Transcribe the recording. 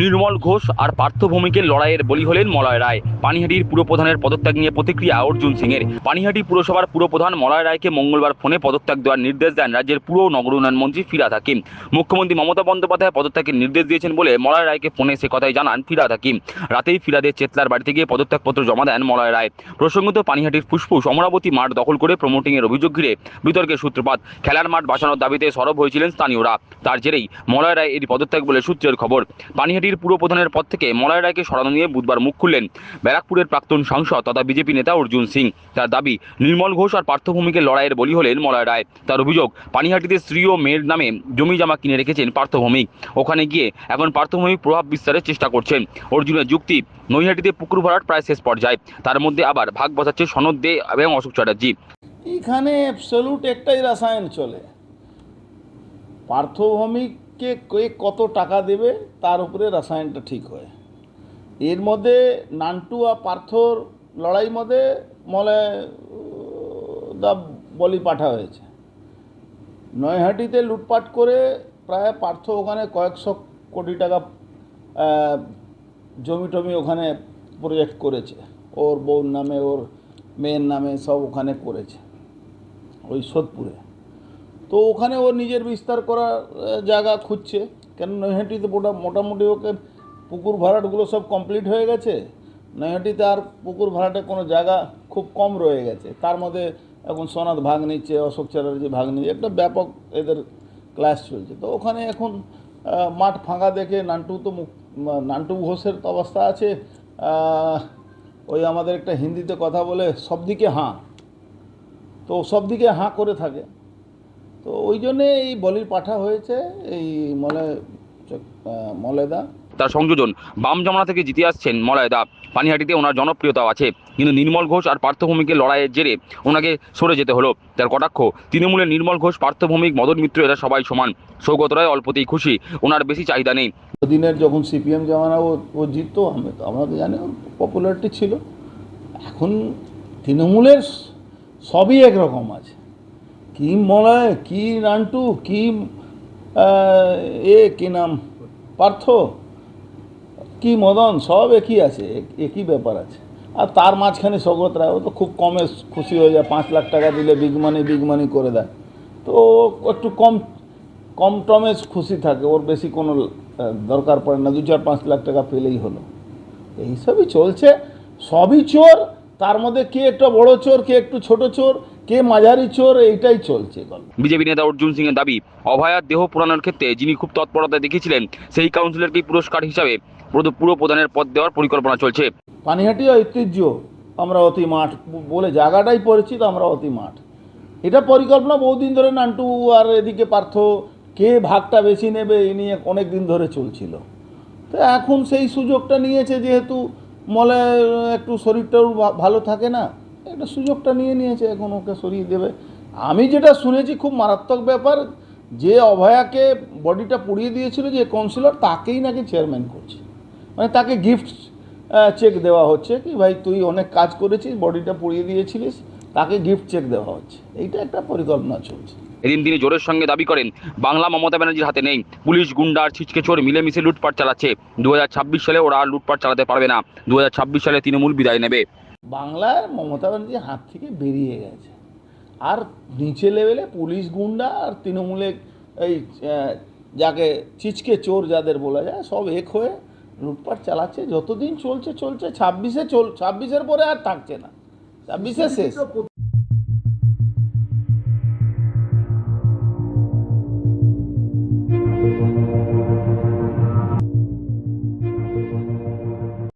নির্মল ঘোষ আর পার্থ ভৌমিকের লড়াইয়ের বলি হলেন মলয় রায়। পানিহাটির পুরপ্রধানের পদত্যাগ নিয়ে প্রতিক্রিয়া অর্জুন সিং এর পানিহাটি পুরসভার পুরপ্রধান মলয় রায়কে মঙ্গলবার ফোনে পদত্যাগ দেওয়ার নির্দেশ দেন রাজ্যের পুর নগর উন্নয়ন মন্ত্রী ফিরাদ হাকিম। মুখ্যমন্ত্রী মমতা বন্দ্যোপাধ্যায় পদত্যাগের নির্দেশ দিয়েছেন বলে মলয় রায়কে ফোনে সে কথাই জানান ফিরাদ হাকিম। রাতেই ফিরাদের চেতলার বাড়িতে গিয়ে পদত্যাগপত্র জমা দেন মলয় রায়। প্রসঙ্গত পানিহাটির ফুসফুস অমরাবতী মাঠ দখল করে প্রমোটিং এর অভিযোগ ঘিরে বিতর্কের সূত্রপাত। খেলার মাঠ বাঁচানোর দাবিতে সরব হয়েছিলেন স্থানীয়রা। তার জেরেই মলয় রায় এর পদত্যাগ বলে সূত্রের খবর। পানিহাটির পুরপ্রধানের পদ থেকে মলয় রায়কে সরানো নিয়ে বুধবার মুখ খুললেন ব্যারাকপুরের প্রাক্তন সাংসদ তথা বিজেপি নেতা অর্জুন সিং। তার দাবি, নির্মল ঘোষ আর পার্থভূমিকে লড়াইয়ের বলি হলেন মলয় রায়। তার অভিযোগ, পানিহাটিতে স্ত্রী ও মেয়ের নামে জমি জমা কিনে রেখেছেন পার্থভৌমিক ওখানে গিয়ে এখন পার্থভৌমিক প্রভাব বিস্তারের চেষ্টা করছেন। অর্জুনের যুক্তি, নৈহাটিতে পুকুর ভরাট প্রায় শেষ পর্যায়ে। তার মধ্যে আবার ভাগ বসাচ্ছে সনদ দে এবং অশোক চ্যাটার্জি। এখানে একটাই রাসায়ন চলে। পার্থভূমিককে কে কে কত টাকা দেবে, তার উপরে রাসায়নটা ঠিক হয়। এর মধ্যে নান্টু আর পার্থর লড়াই মধ্যে মলে দা বলি পাঠা হয়েছে। নয়হাটিতে লুটপাট করে প্রায় পার্থ ওখানে কয়েকশো কোটি টাকা জমি টমি ওখানে প্রজেক্ট করেছে। ওর বউর নামে, ওর মেয়ের নামে সব ওখানে করেছে। ওই সোদপুরে। তো ওখানে ও নিজের বিস্তার আহ, জায়গা খুঁজছে। কেন নৈহাটিতে মোটা মোটামুটি ওকে পুকুর ভাড়াটগুলো সব কমপ্লিট হয়ে গেছে। নৈহাটিতে আর পুকুর ভাড়াটে কোনো জায়গা খুব কম রয়ে গেছে। তার মধ্যে এখন সোনাদ ভাগ নিচ্ছে অশোক চ্যাটার্জি ভাগ নিচ্ছে একটা ব্যাপক এদের ক্লাস চলছে। তো ওখানে এখন মাঠ ফাঁকা দেখে নান্টু তো নান্টু ঘোষের তো অবস্থা আছে। ওই আমাদের একটা হিন্দিতে কথা বলে সব দিকে হাঁ। তো সব দিকে হাঁ করে থাকে। তো ওই জন্যে এই বলির পাঠা হয়েছে এই মলে আহ, মলেদা তার সংযোজন বাম জমানা থেকে জিতে আসছেন মলয় দা পানিহাটিতে ওনার জনপ্রিয়তাও আছে। কিন্তু নির্মল ঘোষ আর পার্থভূমিকের লড়াইয়ের জেরে ওনাকে সরে যেতে হলো। তার কটাক্ষ তৃণমূলের নির্মল ঘোষ পার্থভূমিক মদন মিত্র এরা সবাই সমান। সৌগত রায় অল্পতেই খুশি। ওনার বেশি চাহিদা নেই। দিনের যখন সিপিএম জামানা ও ও জিততো আমি তো আমরা তো জানি পপুলারিটি ছিল। এখন তৃণমূলের সবই একরকম আছে। কি মলয়, কি নান্টু, কি এ, কি নাম? পার্থ? কি মদন? সব একই আছে, এক- একই ব্যাপার আছে। আর তার মাঝখানে সগত রায়, ও তো খুব কমে খুশি হয়ে যায়, পাঁচ লাখ টাকা দিলে বিগ মানি বিগ মানি করে দেয়। তো একটু কম কম টমে খুশি থাকে, ওর বেশি কোনো দরকার পড়ে না, দু চার পাঁচ লাখ টাকা পেলেই হলো। এইসবই চলছে, সবই চোর, তার মধ্যে কে একটা বড় চোর, কে একটু ছোট চোর কে মাঝারি চোর এইটাই চলছে গল্প বিজেপি নেতা অর্জুন সিং এর দাবি অভয়ার দেহ পুরানোর ক্ষেত্রে যিনি খুব তৎপরতা দেখিয়েছিলেন সেই কাউন্সিলরকেই পুরস্কার হিসাবে পুরো- পুরো প্রধানের পদ দেওয়ার পরিকল্পনা চলছে। পানিহাটি ঐতিহ্য আমরা অতি মাঠ বলে জায়গাটাই পরিচিত আমরা অতি মাঠ। এটা পরিকল্পনা বহুদিন ধরে নান্টু আর এদিকে পার্থ কে ভাগটা বেশি নেবে এই নিয়ে অনেক দিন ধরে চলছিল। তো এখন সেই সুযোগটা নিয়েছে যেহেতু মলে একটু শরীরটাও ভালো থাকে না একটা সুযোগটা নিয়ে নিয়েছে এখন ওকে সরিয়ে দেবে। আমি যেটা শুনেছি খুব মারাত্মক ব্যাপার, যে অভয়াকে বডিটা পুড়িয়ে দিয়েছিল যে কাউন্সিলর তাকেই নাকি চেয়ারম্যান করছে। মানে তাকে গিফট চেক দেওয়া হচ্ছে কি ভাই তুই অনেক কাজ করেছিস, বডিটা পুড়িয়ে দিয়েছিলিস, তাকে গিফট চেক দেওয়া হচ্ছে। এইটা একটা পরিকল্পনা চলছে। এদিন তিনি জোরের সঙ্গে দাবি করেন, বাংলা মমতা ব্যানার্জির হাতে নেই। পুলিশ গুন্ডার, ছিচকে চোর মিলেমিশে লুটপাট চালাচ্ছে। দু হাজার ছাব্বিশ সালে ওরা লুটপাট চালাতে পারবে না। দু হাজার ছাব্বিশ সালে তৃণমূল বিদায় নেবে। বাংলার মমতা ব্যানার্জির হাত থেকে বেরিয়ে গেছে। আর নিচে লেভেলে পুলিশ গুন্ডা আর তৃণমূলে এই যাকে চিচকে চোর যাদের বলা যায়, সব এক হয়ে লুটপাট চালাচ্ছে। যতদিন চলছে চলছে, ছাব্বিশে চল, ছাব্বিশের পরে আর থাকছে না। ছাব্বিশে শেষ।